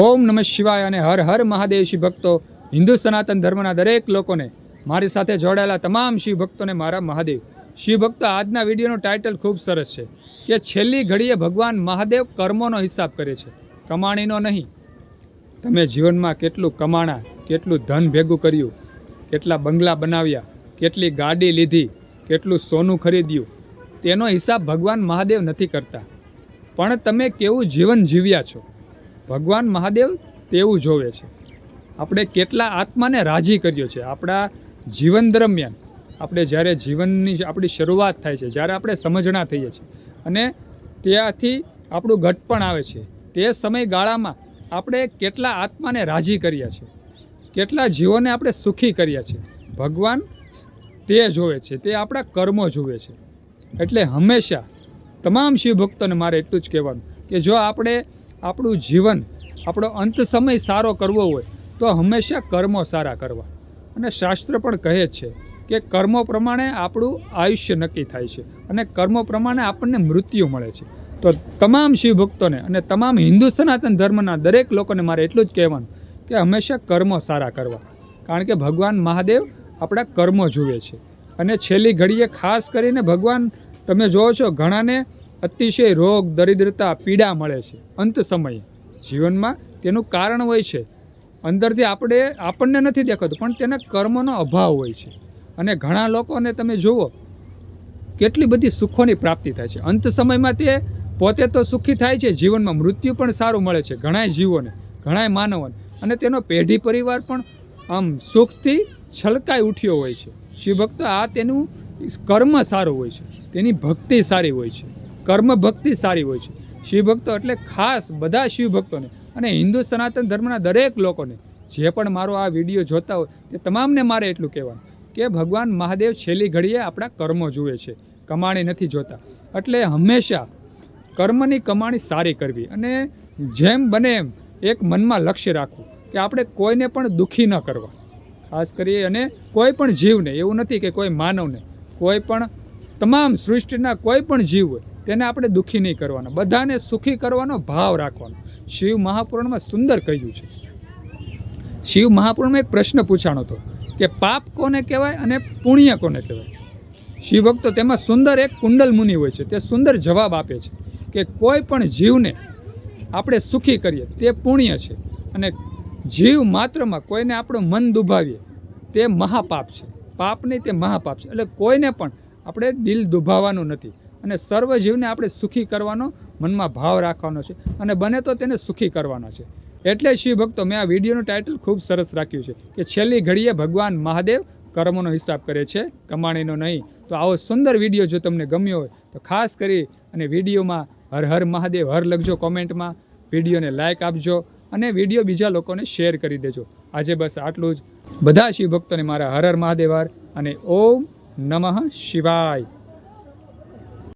ઓમ નમઃ શિવાય અને હર હર મહાદેવ શિવ ભક્તો, હિન્દુ સનાતન ધર્મના દરેક લોકોને મારી સાથે જોડાયેલા તમામ શિવ ભક્તોને મારા મહાદેવ. શિવ ભક્તો, આજના વિડીયોનું ટાઇટલ ખૂબ સરસ છે કે છેલ્લી ઘડીએ ભગવાન મહાદેવ કર્મોનો હિસાબ કરે છે. કમાણીનો નહીં. તમે જીવનમાં કેટલું કમાણા, કેટલું ધન ભેગું કર્યું, કેટલા બંગલા બનાવ્યા, કેટલી ગાડી લીધી, કેટલું સોનું ખરીદ્યું, તેનો હિસાબ ભગવાન મહાદેવ નથી કરતા. પણ તમે કેવું જીવન જીવ્યા છો? ભગવાન મહાદેવ તેવું જોવે છે. આપણે કેટલા આત્માને રાજી કર્યો છે. આપણા જીવન દરમિયાન આપણે જ્યારે જીવનની આપણી શરૂઆત થાય છે, જ્યારે આપણે સમજણા થઈએ છીએ અને ત્યાંથી આપણું ઘટપણ આવે છે. તે સમયગાળામાં આપણે કેટલા આત્માને રાજી કર્યા છે. કેટલા જીવોને આપણે સુખી કર્યા છે. ભગવાન તે જોવે છે. તે આપણા કર્મો જુએ છે. એટલે હંમેશા તમામ શિવભક્તોને મારે એટલું જ કહેવાનું કે જો આપણે આપણું જીવન, આપણો અંત સમય સારો કરવો હોય, તો હંમેશા કર્મો સારા કરવા. અને શાસ્ત્ર પણ કહે છે કે કર્મો પ્રમાણે આપણું આયુષ્ય નક્કી થાય છે અને કર્મો પ્રમાણે આપણને મૃત્યુ મળે છે. તો તમામ શિવ ભક્તોને અને તમામ હિન્દુ સનાતન ધર્મના દરેક લોકોને મારે એટલું જ કહેવાનું કે હંમેશા કર્મો સારા કરવા. કારણ કે ભગવાન મહાદેવ આપણા કર્મો જુએ છે. અને છેલ્લી ઘડીએ ખાસ કરીને ભગવાન, તમે જોવો છો, ઘણાને અતિશય રોગ, દરિદ્રતા, પીડા મળે છે અંત સમયે. જીવનમાં તેનું કારણ હોય છે. અંદરથી આપણે, આપણને નથી દેખાતું, પણ તેના કર્મનો અભાવ હોય છે. અને ઘણા લોકોને તમે જુઓ, કેટલી બધી સુખોની પ્રાપ્તિ થાય છે. અંત સમયમાં તે પોતે તો સુખી થાય છે, જીવનમાં મૃત્યુ પણ સારું મળે છે ઘણાય જીવોને, ઘણાય માનવોને. અને તેનો પેઢી પરિવાર પણ આમ સુખથી છલકાઈ ઉઠ્યો હોય છે. શિવભક્તો, આ તેનું કર્મ સારું હોય છે. તેની ભક્તિ સારી હોય છે. કર્મ ભક્તિ સારી હોય છે. શિવભક્તો એટલે ખાસ બધા શિવભક્તોને અને હિન્દુ સનાતન ધર્મના દરેક લોકોને જે પણ મારો આ વીડિયો જોતા હોય તે તમામને મારે એટલું કહેવાનું કે ભગવાન મહાદેવ છેલ્લી ઘડીએ આપણા કર્મો જુએ છે, કમાણી નથી જોતા. એટલે હંમેશા કર્મની કમાણી સારી કરવી અને જેમ બને એમ એક મનમાં લક્ષ્ય રાખવું કે આપણે કોઈને પણ દુઃખી ન કરવા. ખાસ કરી અને કોઈ પણ જીવને, એવું નથી કે કોઈ માનવને, કોઈ પણ તમામ સૃષ્ટિના કોઈ પણ જીવ હોય તેને આપણે દુઃખી નહીં કરવાના, બધાને સુખી કરવાનો ભાવ રાખવાનો. શિવ મહાપુરાણમાં સુંદર કહ્યું છે. શિવ મહાપુરાણમાં એક પ્રશ્ન પૂછાણો હતો કે પાપ કોને કહેવાય અને પુણ્ય કોને કહેવાય? શિવ ભક્તો તેમાં સુંદર એક કુંડલ મુનિ હોય છે, તે સુંદર જવાબ આપે છે કે કોઈ પણ જીવને આપણે સુખી કરીએ, તે પુણ્ય છે અને જીવ માત્રમાં કોઈને આપણું મન દુભાવીએ, તે મહાપાપ છે. પાપ નહીં, તે મહાપાપ છે. એટલે કોઈને પણ આપણે દિલ દુભાવવાનું નથી. અને સર્વ જીવને આપણે સુખી કરવાનો મનમાં ભાવ રાખવાનો છે. અને બને તો તેને સુખી કરવાનો છે. એટલે શિવ ભક્તો, મેં આ વિડીયોનું ટાઇટલ ખૂબ સરસ રાખ્યું છે કે છેલ્લી ઘડીએ ભગવાન મહાદેવ કર્મોનો હિસાબ કરે છે, કમાણીનો નહીં. તો આવો સુંદર વીડિયો જો તમને ગમ્યો હોય, તો ખાસ કરી અને વિડીયોમાં હર હર મહાદેવ, હર લખજો કોમેન્ટમાં. વિડીયોને લાઇક આપજો અને વીડિયો બીજા લોકોને શેર કરી દેજો. આજે બસ આટલું જ. બધા શિવ ભક્તોને મારા હર હર મહાદેવ હર અને ઓમ નમઃ શિવાય.